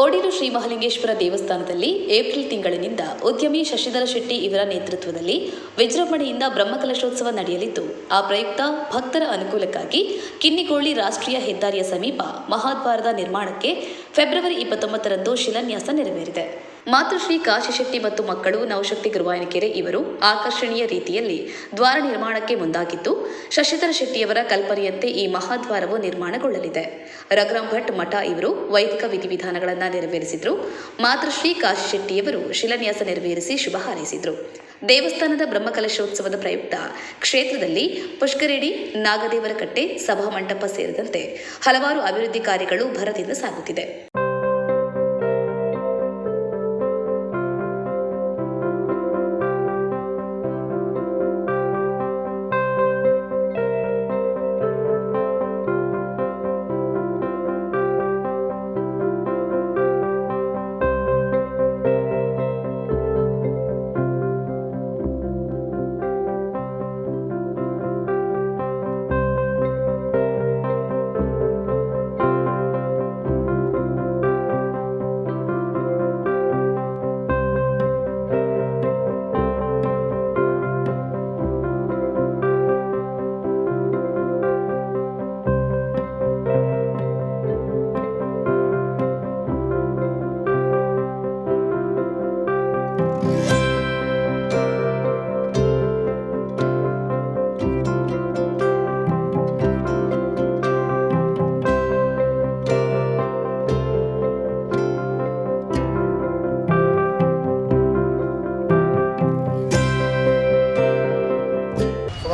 ಓಡಿಲು ಶ್ರೀ ಮಹಾಲಿಂಗೇಶ್ವರ ದೇವಸ್ಥಾನದಲ್ಲಿ ಏಪ್ರಿಲ್ ತಿಂಗಳಿನಿಂದ ಉದ್ಯಮಿ ಶಶಿಧರ ಶೆಟ್ಟಿ ಇವರ ನೇತೃತ್ವದಲ್ಲಿ ವಿಜೃಂಭಣೆಯಿಂದ ಬ್ರಹ್ಮಕಲಶೋತ್ಸವ ನಡೆಯಲಿದ್ದು, ಆ ಪ್ರಯುಕ್ತ ಭಕ್ತರ ಅನುಕೂಲಕ್ಕಾಗಿ ಕಿನ್ನಿಗೋಳಿ ರಾಷ್ಟ್ರೀಯ ಹೆದ್ದಾರಿಯ ಸಮೀಪ ಮಹಾದ್ವಾರದ ನಿರ್ಮಾಣಕ್ಕೆ ಫೆಬ್ರವರಿ ಇಪ್ಪತ್ತೊಂಬತ್ತರಂದು ಶಿಲಾನ್ಯಾಸ ನೆರವೇರಿದೆ. ಮಾತೃಶ್ರೀ ಕಾಶಿಶೆಟ್ಟಿ ಮತ್ತು ಮಕ್ಕಳು ನವಶಕ್ತಿ ಗುರುವಾಯನಕೆರೆ ಇವರು ಆಕರ್ಷಣೀಯ ರೀತಿಯಲ್ಲಿ ದ್ವಾರ ನಿರ್ಮಾಣಕ್ಕೆ ಮುಂದಾಗಿದ್ದು, ಶಶಿಧರ ಶೆಟ್ಟಿಯವರ ಕಲ್ಪನೆಯಂತೆ ಈ ಮಹಾದ್ವಾರವು ನಿರ್ಮಾಣಗೊಳ್ಳಲಿದೆ. ರಘುರಾಮ್ ಭಟ್ ಮಠ ಇವರು ವೈದಿಕ ವಿಧಿವಿಧಾನಗಳನ್ನು ನೆರವೇರಿಸಿದರು. ಮಾತೃಶ್ರೀ ಕಾಶಿಶೆಟ್ಟಿಯವರು ಶಿಲಾನ್ಯಾಸ ನೆರವೇರಿಸಿ ಶುಭ ಹಾರೈಸಿದರು. ದೇವಸ್ಥಾನದ ಬ್ರಹ್ಮಕಲಶೋತ್ಸವದ ಪ್ರಯುಕ್ತ ಕ್ಷೇತ್ರದಲ್ಲಿ ಪುಷ್ಕರೇಡಿ ನಾಗದೇವರ ಕಟ್ಟೆ ಸಭಾಮಂಟಪ ಸೇರಿದಂತೆ ಹಲವಾರು ಅಭಿವೃದ್ಧಿ ಕಾರ್ಯಗಳು ಭರದಿಂದ ಸಾಗುತ್ತಿದೆ.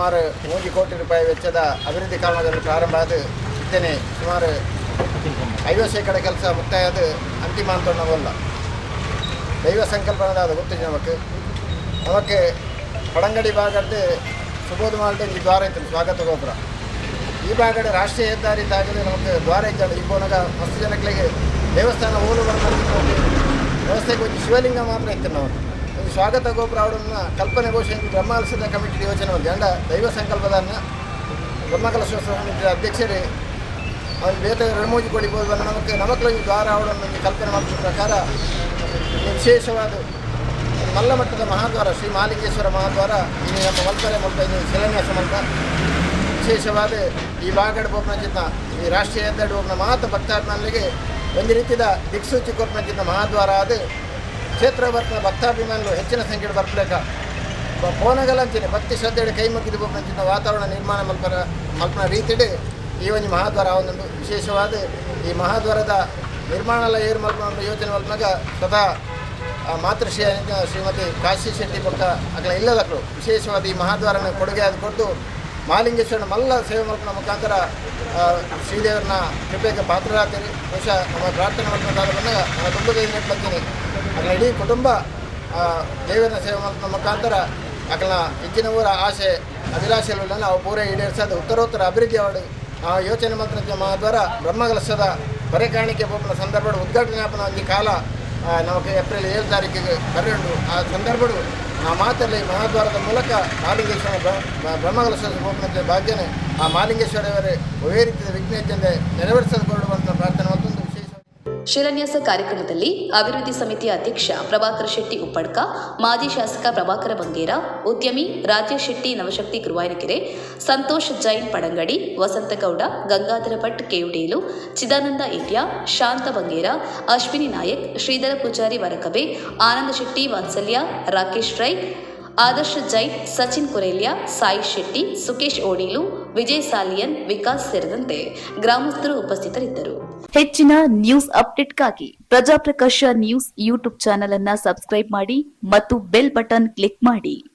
ಸುಮಾರು ಮೂರು ಕೋಟಿ ರೂಪಾಯಿ ವೆಚ್ಚದ ಅಭಿವೃದ್ಧಿ ಕಾಮಗಾರಿ ಪ್ರಾರಂಭ ಆದ ಇದ್ದೇನೆ. ಸುಮಾರು ಐವತ್ತು ಶೇಕಡ ಕೆಲಸ ಮುಕ್ತಾಯ ಅದು ಅಂತಿಮ ಅಂತ ನಾವಲ್ಲ ದೈವ ಸಂಕಲ್ಪನದ ಅದು ಗೊತ್ತಿದೆ ನಮಗೆ ನಮಗೆ ಪಡಂಗಡಿ ಭಾಗದ್ದು ಸುಬೋಧ ಮಾಲ್ಟೆ ಈ ದ್ವಾರ ಇತ್ತು ಸ್ವಾಗತ ಗೋಪುರ. ಈ ಭಾಗದ ರಾಷ್ಟ್ರೀಯ ಹೆದ್ದಾರಿ ಇದ್ದಾಗಲೇ ನಮಗೆ ದ್ವಾರ ಇದ್ದಾಳೆ ಈ ಮೂಲಕ ಮಸ್ತು ಜನಗಳಿಗೆ ದೇವಸ್ಥಾನ ಓಲು ಬರ್ತಾರೆ ವ್ಯವಸ್ಥೆಗೆ ಶಿವಲಿಂಗ ಮಾತ್ರ ಇತ್ತು ನಾವು ಸ್ವಾಗತ ಗೋಪುರ ಅವರನ್ನು ಕಲ್ಪನೆ ಘೋಷಣೆ ಬ್ರಹ್ಮಾಲಸದ ಕಮಿಟಿ ಯೋಜನೆ ಒಂದು ದೈವ ಸಂಕಲ್ಪದನ್ನ ಬ್ರಹ್ಮಕಲಶೋತ್ಸವ ಸಮಿತಿಯ ಅಧ್ಯಕ್ಷರೇ ಅವ್ರು ಬೇತ ರಣಮೂಜಿ ಕೊಡಿಬೋದು ಬಂದು ನಮಗೆ ನಮಕ್ಕಳು ಈ ದ್ವಾರ ಅವರನ್ನು ಕಲ್ಪನೆ ಮಾಡಿದ ಪ್ರಕಾರ ವಿಶೇಷವಾದ ಮಲ್ಲಮಠದ ಮಹಾದ್ವಾರ, ಶ್ರೀ ಮಾಲಿಂಗೇಶ್ವರ ಮಹಾದ್ವಾರ, ಈ ನಮ್ಮ ಮಲ್ಪರೆ ಮಲ್ಪ ಇದು ಶಿಲಾನ್ಯಾಸ ಮಲ್ಪ ವಿಶೇಷವಾದ ಈ ಬಾಗಡ ಬೋಪನಚಿತ್ತ ಈ ರಾಷ್ಟ್ರೀಯ ಹೆದ್ದಾಡಿ ಬೋಪನ ಮಾತು ಭಕ್ತಾಭಿಮಾನಿಗೆ ಒಂದು ರೀತಿಯ ದಿಕ್ಸೂಚಿ ಕೊರ್ಪನಚಿತ್ತ ಮಹಾದ್ವಾರ ಆದ ಕ್ಷೇತ್ರ ಬರ್ತ, ಭಕ್ತಾಭಿಮಾನಿಗಳು ಹೆಚ್ಚಿನ ಸಂಖ್ಯೆಯಲ್ಲಿ ಬರ್ಬೇಕ? ಪೋನಗಲಂಚಿನ ಭಕ್ತಿ ಶ್ರದ್ಧೆಯಲ್ಲಿ ಕೈ ಮುಗಿದು ವಾತಾವರಣ ನಿರ್ಮಾಣ ಮಲ್ಪನ ಮಲ್ಪನ ರೀತಿಡೆ ಈ ಒಂದು ಮಹಾದ್ವಾರ ಒಂದೊಂದು ವಿಶೇಷವಾದ ಈ ಮಹಾದ್ವಾರದ ನಿರ್ಮಾಣ ಏರು ಮಲ್ಪನ ಯೋಜನೆ ಮಲ್ಪನಾಗ ಸದಾ ಮಾತೃಶ್ರೀ ಶ್ರೀಮತಿ ಕಾಶಿ ಶೆಟ್ಟಿ ಪಕ್ಕ ಅಗಲ ಇಲ್ಲದಕ್ಕಳು ವಿಶೇಷವಾದ ಈ ಮಹಾದ್ವಾರನ ಕೊಡುಗೆ ಅದು ಕೊಟ್ಟು ಮಹಾಲಿಂಗೇಶ್ವರನ ಮಲ್ಲ ಸೇವೆ ಮಲ್ಪನ ಮುಖಾಂತರ ಶ್ರೀದೇವರನ್ನ ಕೃಪೆಗೆ ಪಾತ್ರರಾಗ್ತೀರಿ. ಬಹುಶಃ ನಮ್ಮ ಪ್ರಾರ್ಥನೆ ಮಾಡ್ಕೊಂಡಾಗ ಬಂದಾಗ ನಾನು ತುಂಬ ಕೈ ಬರ್ತೀನಿ. ಅಗಳ ಇಡೀ ಕುಟುಂಬ ದೇವರನ ದೇವರನ್ನ ಸೇವೆ ಮಲ್ಪನ ಮುಖಾಂತರ ಅಗಳ ಹೆಚ್ಚಿನ ಊರ ಆಸೆ ಅಭಿಲಾಷೆಗಳನ್ನ ನಾವು ಪೂರೈ ಈಡೇರಿಸೋದು ಉತ್ತರೋತ್ತರ ಅಭಿವೃದ್ಧಿ ಮಾಡಿ ಆ, ಯೋಚನೆ ಮಂತ್ರ ಮಹಾದ್ವಾರ ಬ್ರಹ್ಮಗಲಸದ ಬರೆ ಕಾಣಿಕೆ ಸಂದರ್ಭದ ಸಂದರ್ಭ ಉದ್ಘಾಟನೆ ಒಂದು ಕಾಲ ನಮಗೆ ಏಪ್ರಿಲ್ ಏಳು ತಾರೀಕಿಗೆ ಕರೆಂಡು ಆ ಸಂದರ್ಭಗಳು ಆ ಮಾತಲ್ಲಿ ಮಹಾದ್ವಾರದ ಮೂಲಕ ಮಾಲಿಂಗೇಶ್ವರ ಬ್ರಹ್ಮಕಲಶ ಹೋಗುವಂತೆ ಭಾಗ್ಯನೆ ಆ ಮಾಲಿಂಗೇಶ್ವರವರೇ ಒಳ್ಳೆ ರೀತಿಯ ವಿಘ್ನೇಶಂದೆ ನೆರವೇರಿಸಲು ಕೊಡುವಂಥ ಪ್ರಾರ್ಥನೆ ವಿಶೇಷ ಶಿಲಾನ್ಯಾಸ ಕಾರ್ಯಕ್ರಮದಲ್ಲಿ ಅಭಿವೃದ್ಧಿ ಸಮಿತಿ ಅಧ್ಯಕ್ಷ ಪ್ರಭಾಕರ ಶೆಟ್ಟಿ ಉಪ್ಪಡ್ಕ, ಮಾಜಿ ಶಾಸಕ ಪ್ರಭಾಕರ ಬಂಗೇರ, ಉದ್ಯಮಿ ರಾಜ್ಯ ಶೆಟ್ಟಿ ನವಶಕ್ತಿ ಗುರುವಾಯನಕೆರೆ, ಸಂತೋಷ್ ಜೈನ್ ಪಡಂಗಡಿ, ವಸಂತಗೌಡ, ಗಂಗಾಧರ ಭಟ್ ಕೇವುಡೇಲು, ಚಿದಾನಂದ ಇಟ್ಯಾ, ಶಾಂತ ಬಂಗೇರ, ಅಶ್ವಿನಿ ನಾಯಕ್, ಶ್ರೀಧರ ಪೂಜಾರಿ ವರಕಬೆ, ಆನಂದ ಶೆಟ್ಟಿ ವಾತ್ಸಲ್ಯ, ರಾಕೇಶ್ ರೈ ಆದರ್ಶ ಜೈನ್ ಸಚಿನ್ ಕುರೇಲಿಯಾ, ಸಾಯಿ ಶೆಟ್ಟಿ, ಸುಕೇಶ್ ಓಡೀಲು, ವಿಜಯ್ ಸಾಲಿಯನ್, ವಿಕಾಸ್ ಸೇರಿದಂತೆ ಗ್ರಾಮಸ್ಥರು ಉಪಸ್ಥಿತರಿದ್ದರು. ಹೆಚ್ಚಿನ ನ್ಯೂಸ್ ಅಪ್ಡೇಟ್ಗಾಗಿ ಪ್ರಜಾಪ್ರಕಾಶ ನ್ಯೂಸ್ ಯೂಟ್ಯೂಬ್ ಚಾನೆಲ್ ಅನ್ನ ಸಬ್ಸ್ಕ್ರೈಬ್ ಮಾಡಿ ಮತ್ತು ಬೆಲ್ ಬಟನ್ ಕ್ಲಿಕ್ ಮಾಡಿ.